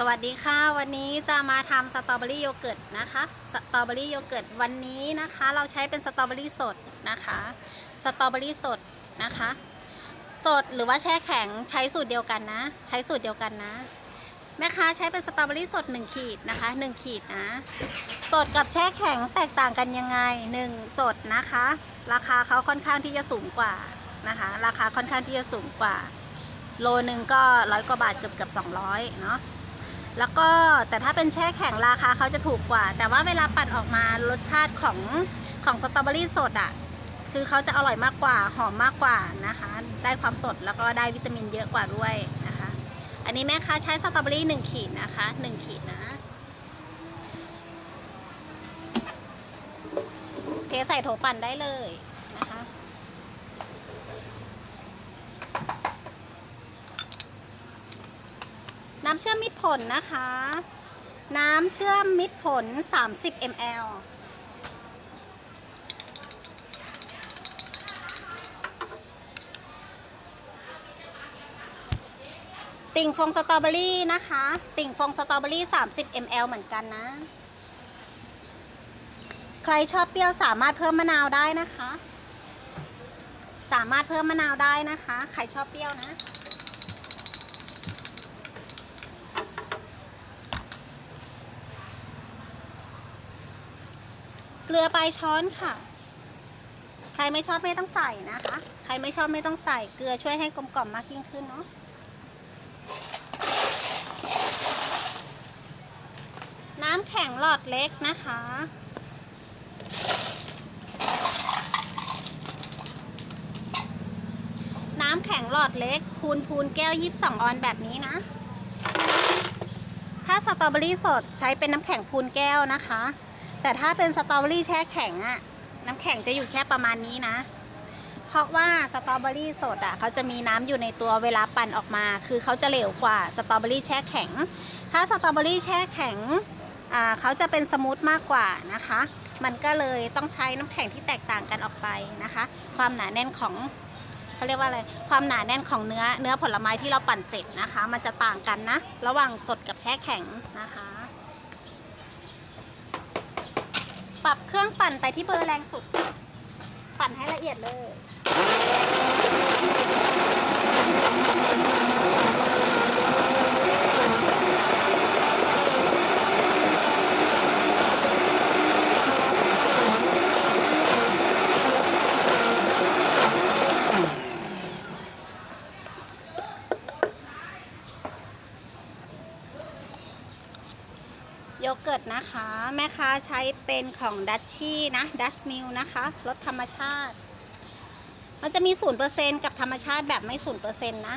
สวัสดีค่ะ วันนี้จะมาทำสตรอเบอรี่โยเกิร์ตนะคะสตรอเบอรี่โยเกิร์ตวันนี้นะคะ เราใช้เป็นสตรอเบอรี่สดนะคะสตรอเบอรี่สดนะคะ สดหรือว่าแช่แข็งใช้สูตรเดียวกันนะ ใช้สูตรเดียวกันนะ แม่ค้าใช้เป็นสตรอเบอรี่สด 1 ขีดนะคะ 1 ขีดนะ สดกับแช่แข็งแตกต่างกันยังไง 1 สดนะคะ ราคาเขาค่อนข้างที่จะสูงกว่านะคะ ราคาค่อนข้างที่จะสูงกว่า โลนึงก็ร้อยกว่าบาทเกือบเกือบสองร้อยเนาะ แล้วก็แต่ถ้าเป็นแช่แข็งราคาเขาจะถูกกว่า แต่ว่าเวลาปั่นออกมารสชาติของของสตรอเบอรี่สดอะ่ะคือเขาจะอร่อยมากกว่าหอมมากกว่านะคะ ได้ความสดแล้วก็ได้วิตามินเยอะกว่าด้วยนะคะ อันนี้แม่ค้าใช้สตรอเบอรี่หนึ่งขีดนะคะหนึ่งขีดนะ เทใส่โถปั่นได้เลย น้ำเชื่อมมิตรผลนะคะ น้ำเชื่อมมิตรผล 30 ml ติ่งฟองสตรอเบอรี่นะคะ ติ่งฟองสตรอเบอรี่ 30 ml เหมือนกันนะ ใครชอบเปรี้ยวสามารถเพิ่มมะนาวได้นะคะ สามารถเพิ่มมะนาวได้นะคะ ใครชอบเปรี้ยวนะ เกลือปลายช้อนค่ะ ใครไม่ชอบไม่ต้องใส่นะคะ ใครไม่ชอบไม่ต้องใส่ เกลือช่วยให้กลมกล่อมมากยิ่งขึ้นเนาะน้ำแข็งหลอดเล็กนะคะ น้ำแข็งหลอดเล็ก พูนพูนแก้วยีิบสองออนแบบนี้นะ ถ้าสตรอเบอรี่สดใช้เป็นน้ำแข็งพูนแก้วนะคะ แต่ถ้าเป็นสตรอเบอรี่แช่แข็งอะน้ำแข็งจะอยู่แค่ประมาณนี้นะ เพราะว่าสตรอเบอรี่สดอะเขาจะมีน้ำอยู่ในตัวเวลาปั่นออกมา คือเขาจะเหลวกว่าสตรอเบอรี่แช่แข็ง ถ้าสตรอเบอรี่แช่แข็งเขาจะเป็นสมูทมากกว่านะคะ มันก็เลยต้องใช้น้ำแข็งที่แตกต่างกันออกไปนะคะ ความหนาแน่นของเขาเรียกว่าอะไร ความหนาแน่นของเนื้อเนื้อผลไม้ที่เราปั่นเสร็จนะคะ มันจะต่างกันนะ ระหว่างสดกับแช่แข็งนะคะ ปรับเครื่องปั่นไปที่เบอร์แรงสุด ปั่นให้ละเอียดเลย นะคะ แม่ค้าใช้เป็นของดัชชี่นะดัชมิลนะคะรสธรรมชาติ มันจะมีศูนเปอร์เซ็นกับธรรมชาติแบบไม่ศูนเปอร์เซ็นนะ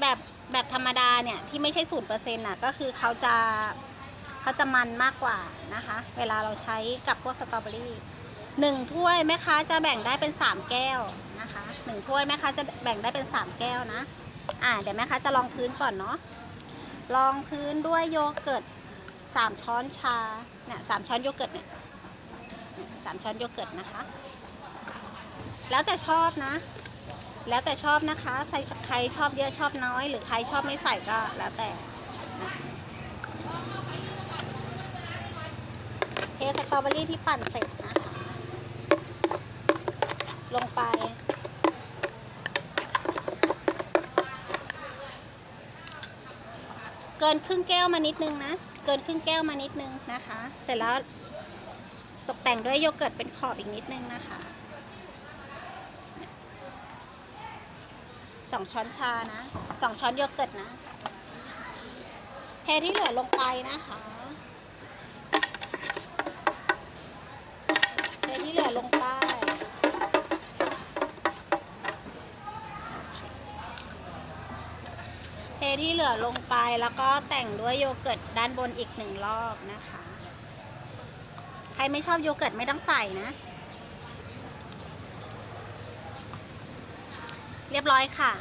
แบบแบบธรรมดาเนี่ยที่ไม่ใช่ศูนเปอร์เซ็นต์อะก็คือเขาจะเขาจะมันมากกว่านะคะ เวลาเราใช้กับพวกสตรอเบอรี่หนึ่งถ้วยแม่ค้าจะแบ่งได้เป็นสามแก้วนะคะหนึ่งถ้วยแม่ค้าจะแบ่งได้เป็นสามแก้วนะอ่าเดี๋ยวแม่ค้าจะลองพื้นก่อนเนาะลองพื้นด้วยโยเกิร์ต สามช้อนชาเนี่ยสามช้อนโยเกิร์ตเนี่ยสามช้อนโยเกิร์ตนะคะ แล้วแต่ชอบนะ แล้วแต่ชอบนะคะใส่ใครชอบเยอะชอบน้อย หรือใครชอบไม่ใส่ก็แล้วแต่เทสตรอเบอรี่ที่ปั่นเสร็จนะ ลงไปเกินครึ่งแก้วมานิดนึงนะ เกินครึ่งแก้วมานิดนึงนะคะ เสร็จแล้วตกแต่งด้วยโยเกิร์ตเป็นขอบอีกนิดนึงนะคะสองช้อนชานะสองช้อนโยเกิร์ตนะเทที่เหลือลงไปนะคะ ที่เหลือลงไปแล้วก็แต่งด้วยโยเกิร์ตด้านบนอีกหนึ่งรอบนะคะ ใครไม่ชอบโยเกิร์ตไม่ต้องใส่นะ เรียบร้อยค่ะ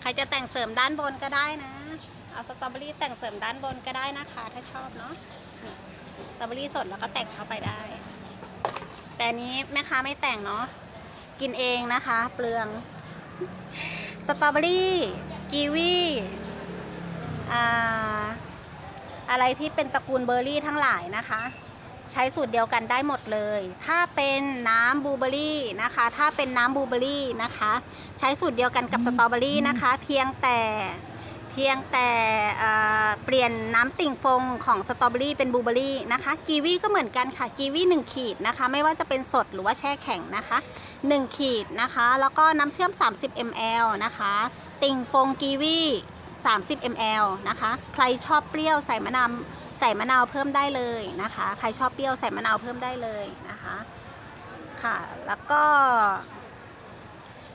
ใครจะแต่งเสริมด้านบนก็ได้นะ เอาสตรอเบอรี่แต่งเสริมด้านบนก็ได้นะคะ ถ้าชอบเนาะสตรอเบอรี่สดแล้วก็แต่งเข้าไปได้ แต่นนี้แม่ค้าไม่แต่งเนาะกินเองนะคะ เปลืองสตรอเบอรี่กีวี อะไรที่เป็นตระกูลเบอร์รี่ทั้งหลายนะคะ ใช้สูตรเดียวกันได้หมดเลย ถ้าเป็นน้ำบลูเบอร์รี่นะคะ ถ้าเป็นน้ำบลูเบอร์รี่นะคะ ใช้สูตรเดียวกันกับสตรอเบอรี่นะคะ เพียงแต่เพียงแต่เอ่อเปลี่ยนน้ำติ่งฟงของสตรอเบอรี่เป็นบลูเบอรี่นะคะกีวีก็เหมือนกันค่ะกีวี1ขีดนะคะ ไม่ว่าจะเป็นสดหรือว่าแช่แข็งนะคะ 1 ขีดนะคะ แล้วก็น้ำเชื่อม 30 ml นะคะ ติ่งฟงกีวี 30 ml นะคะ ใครชอบเปรี้ยวใส่มะนาวใส่มะนาวเพิ่มได้เลยนะคะ ใครชอบเปรี้ยวใส่มะนาวเพิ่มได้เลยนะคะค่ะ แล้วก็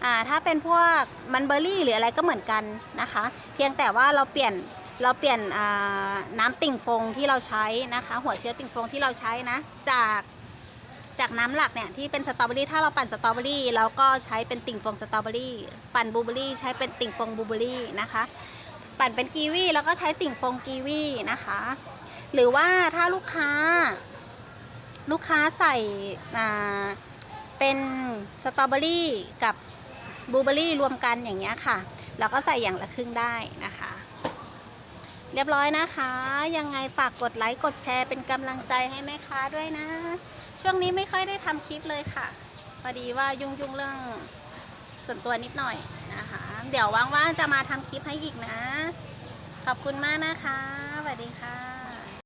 อ่าถ้าเป็นพวกมันเบอร์รี่หรืออะไรก็เหมือนกันนะคะ เพียงแต่ว่าเราเปลี่ยนเราเปลี่ยนน้ำติ่งฟงที่เราใช้นะคะ หัวเชื้อติ่งฟงที่เราใช้นะจากจากน้ำหลักเนี่ยที่เป็นสตรอเบอรี่ถ้าเราปั่นสตรอเบอรี่เราก็ใช้เป็นติ่งฟงสตรอเบอรี่ปั่นบลูเบอรี่ใช้เป็นติ่งฟงบลูเบอรี่นะคะ ปั่นเป็นกีวีแล้วก็ใช้ติ่งฟงกีวีนะคะ หรือว่าถ้าลูกค้า ลูกค้าใส่เป็นสตรอเบอรี่กับบลูเบอรี่รวมกันอย่างเงี้ยค่ะเราก็ใส่อย่างละครึ่งได้นะคะ เรียบร้อยนะคะ ยังไงฝากกดไลค์กดแชร์เป็นกำลังใจให้แม่ค้าด้วยนะ ช่วงนี้ไม่ค่อยได้ทำคลิปเลยค่ะพอดีว่ายุ่งๆเรื่อง ส่วนตัวนิดหน่อยนะคะ เดี๋ยวว่างๆจะมาทำคลิปให้อีกนะ ขอบคุณมากนะคะสวัสดีค่ะ